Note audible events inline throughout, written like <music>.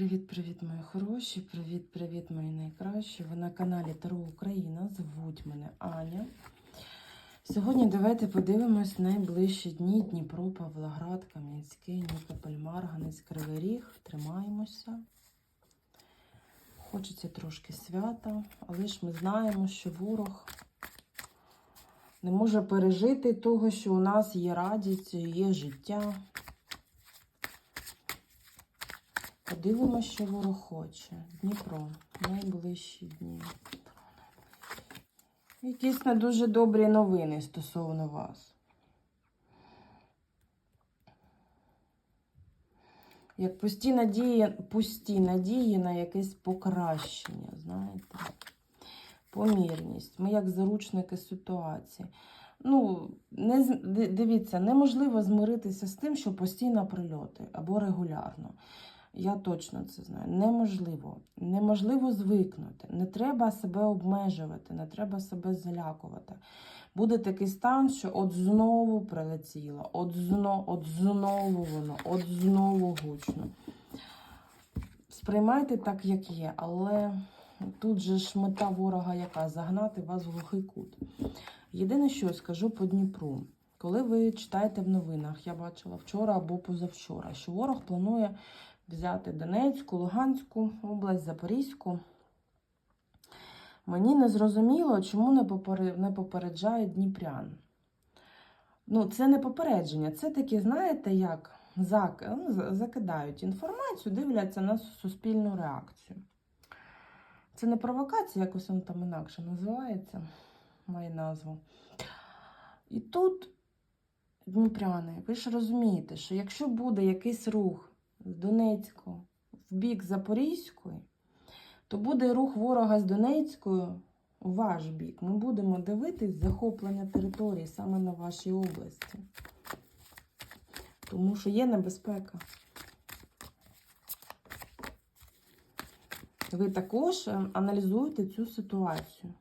Привіт-привіт, мої хороші! Привіт-привіт, мої найкращі! Ви на каналі Таро Україна. Звуть мене Аня. Сьогодні давайте подивимось найближчі дні Дніпро, Павлоград, Кам'янський, Нікополь, Марганець, Кривий Ріг. Тримаємося. Хочеться трошки свята, але ж ми знаємо, що ворог не може пережити того, що у нас є радість, є життя. Подивимося, що ворог хоче. Дніпро. Найближчі дні. Якісь не дуже добрі новини стосовно вас. Як пусті надії, пусті надії на якесь покращення, знаєте? Помірність. Ми як заручники ситуації. Ну, не, дивіться, неможливо змиритися з тим, що постійно прильоти або регулярно. Я точно це знаю. Неможливо. Неможливо звикнути. Не треба себе обмежувати, не треба себе залякувати. Буде такий стан, що от знову прилетіло, от, зно, от знову воно, от знову гучно. Сприймайте так, як є, але тут же ж мета ворога яка? Загнати вас в глухий кут. Єдине, що скажу по Дніпру. Коли ви читаєте в новинах, я бачила вчора або позавчора, що ворог планує взяти Донецьку, Луганську область, Запорізьку. Мені не зрозуміло, чому не, попереджають Дніпрян. Ну, це не попередження, це такі, знаєте, як ну, за- закидають інформацію, дивляться на суспільну реакцію. Це не провокація, якось воно там інакше називається, має назву. І тут, дніпряни, ви ж розумієте, що якщо буде якийсь рух з Донецьку в бік Запорізької, то буде рух ворога з Донецькою у ваш бік. Ми будемо дивитись захоплення території саме на вашій області. Тому що є небезпека. Ви також е, аналізуєте цю ситуацію.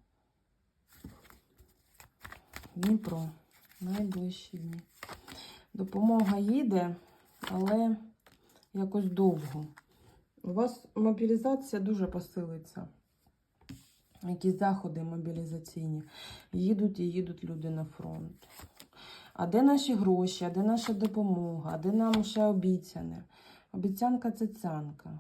Дніпро. Найближчі дні. Допомога їде, але якось довго. У вас мобілізація дуже посилиться. Якісь заходи мобілізаційні. Їдуть і їдуть люди на фронт. А де наші гроші, а де наша допомога, а де нам ще обіцяне? Обіцянка це цянка.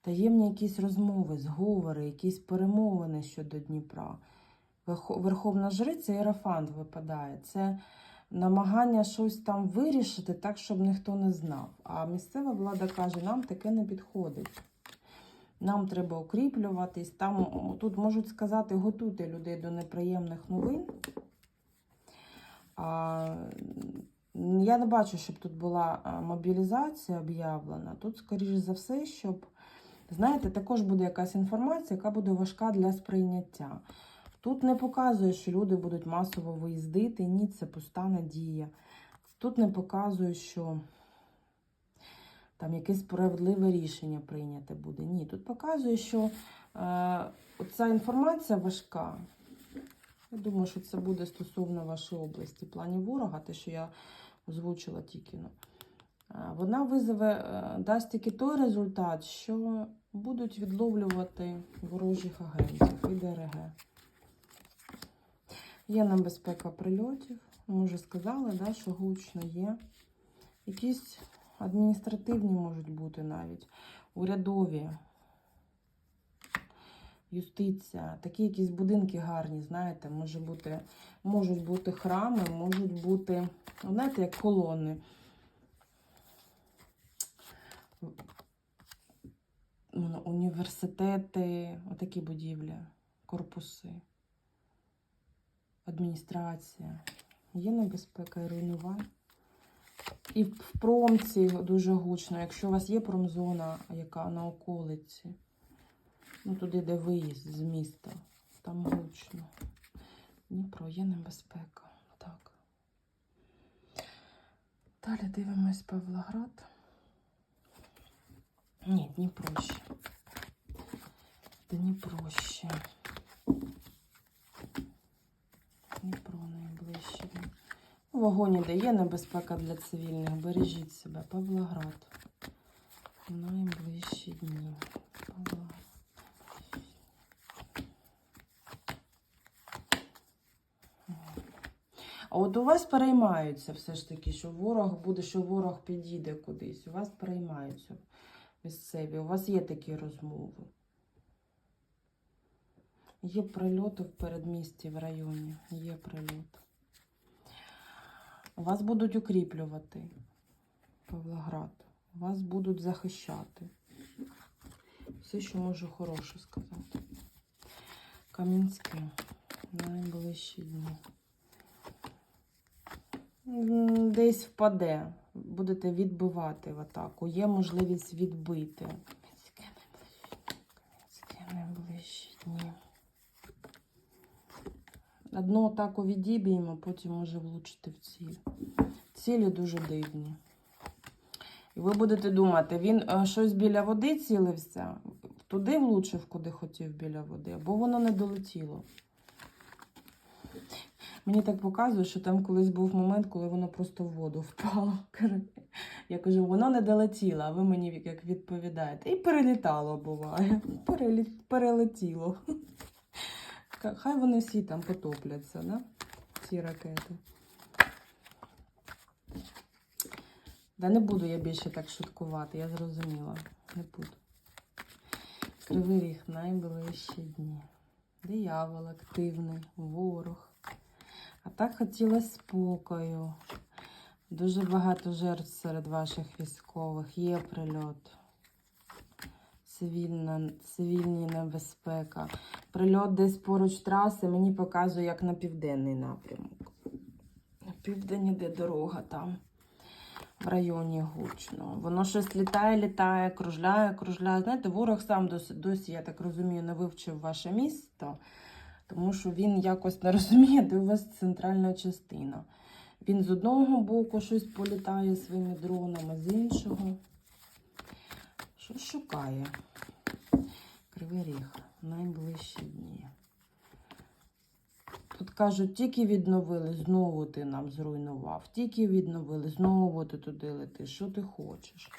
Таємні якісь розмови, зговори, якісь перемовини щодо Дніпра. Верхо- Верховна жриця Єрофант випадає. Це намагання щось там вирішити так, щоб ніхто не знав. А місцева влада каже, нам таке не підходить. Нам треба укріплюватись. Там тут можуть сказати, готуйте людей до неприємних новин. А, я не бачу, щоб тут була мобілізація об'явлена. Тут, скоріш за все, щоб, знаєте, також буде якась інформація, яка буде важка для сприйняття. Тут не показує, що люди будуть масово виїздити. Ні, це пуста надія. Тут не показує, що там якесь справедливе рішення прийняте буде. Ні, тут показує, що е, ця інформація важка. Я думаю, що це буде стосовно вашої області, в плані ворога, те, що я озвучила тільки. ну. Е, Вона визове, е, дасть тільки той результат, що будуть відловлювати ворожих агентів і ДРГ. Є небезпека прильотів. Ми вже сказали, да, що гучно є. Якісь адміністративні можуть бути навіть, урядові, юстиція. Такі якісь будинки гарні, знаєте, може бути, можуть бути храми, можуть бути, знаєте, як колони. Ну, Університети, отакі будівлі, корпуси адміністрація. Є небезпека і руйнувань. І в промці дуже гучно. Якщо у вас є промзона, яка на околиці, ну туди, де виїзд з міста, там гучно. Дніпро, є небезпека. Так. Далі дивимось Павлоград. Ні, Дніпро ще. Дніпро ще. Найближче. вогонь іде, є небезпека для цивільних. Бережіть себе. Павлоград. Найближчі дні. А от у вас переймаються все ж таки, що ворог буде, що ворог підійде кудись. У вас переймаються місцеві. У вас є такі розмови. Є прильоти в передмісті в районі. Є прильот. Вас будуть укріплювати, Павлоград. Вас будуть захищати. Все, що можу хороше сказати. Кам'янське. Найближчі дні. Десь впаде. Будете відбивати в атаку. Є можливість відбити. Кам'янське найближчі- Кам'янське найближчі дні. Одну атаку відіб'ємо, потім може влучити в ціль. Цілі дуже дивні. І ви будете думати, він е, щось біля води цілився, туди влучив, куди хотів біля води, або воно не долетіло. Мені так показує, що там колись був момент, коли воно просто в воду впало. <laughs> Я кажу, воно не долетіло, а ви мені як відповідаєте. І перелітало буває. Перелі... Перелетіло. Хай вони всі там потопляться, да? ці ракети. Да не буду я більше так шуткувати, я зрозуміла. Не буду. Кривий ріг найближчі дні. Диявол активний, ворог. А так хотілося спокою. Дуже багато жертв серед ваших військових. Є прильот. Цивільна, цивільні небезпека. Прильот десь поруч траси мені показує, як на південний напрямок. На південь іде дорога там, в районі гучно. Воно щось літає, літає, кружляє, кружляє. Знаєте, ворог сам досі, досі, я так розумію, не вивчив ваше місто, тому що він якось не <laughs> розуміє, де у вас центральна частина. Він з одного боку щось політає своїми дронами, з іншого. Що шукає? Кривий ріг. Найближчі дні. Тут кажуть, тільки відновили, знову ти нам зруйнував. Тільки відновили, знову ти туди летиш. Що ти хочеш?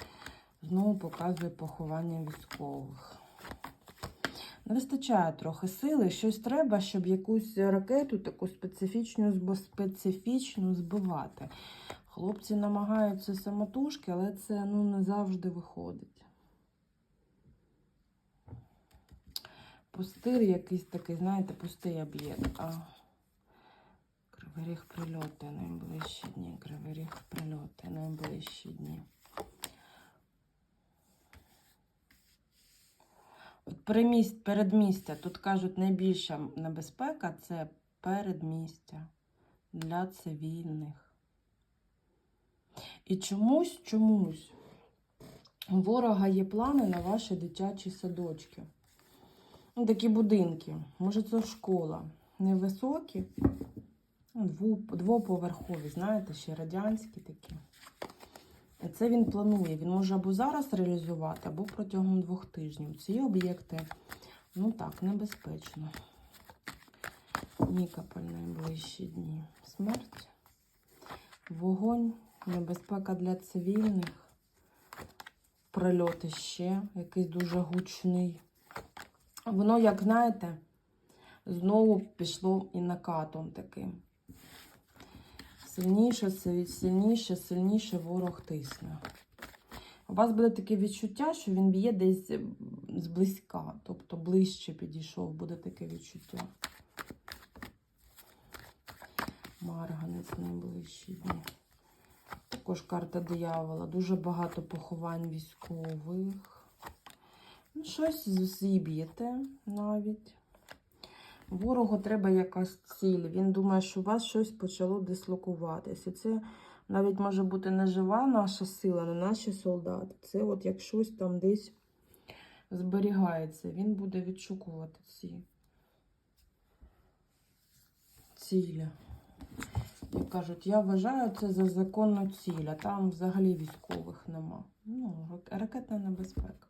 Знову показує поховання військових. Не вистачає трохи сили. Щось треба, щоб якусь ракету таку специфічну, специфічну збивати. Хлопці намагаються самотужки, але це ну, не завжди виходить. Пустир якийсь такий, знаєте, пустий об'єкт. А... Кривий ріг прильоти найближчі дні. Кривий ріг прильоти найближчі дні. От переміст, передмістя. Тут кажуть, найбільша небезпека це передмістя для цивільних. І чомусь, чомусь у ворога є плани на ваші дитячі садочки. Такі будинки. Може, це школа. Невисокі, ну, двоповерхові, знаєте, ще радянські такі. І це він планує. Він може або зараз реалізувати, або протягом двох тижнів. Ці об'єкти, ну так, небезпечно. Нікополь найближчі дні. Смерть, вогонь, небезпека для цивільних, прильоти ще, якийсь дуже гучний. Воно, як знаєте, знову пішло і накатом таким. Сильніше, сильніше, сильніше ворог тисне. У вас буде таке відчуття, що він б'є десь зблизька, тобто ближче підійшов, буде таке відчуття. Марганець найближчі дні. Також карта диявола. Дуже багато поховань військових. Ну, щось зіб'єте навіть. Ворогу треба якась ціль. Він думає, що у вас щось почало дислокуватися. Це навіть може бути не жива наша сила, не наші солдати. Це от як щось там десь зберігається. Він буде відшукувати ці цілі. Як кажуть, я вважаю це за законну ціль, а там взагалі військових нема. Ну, ракетна небезпека.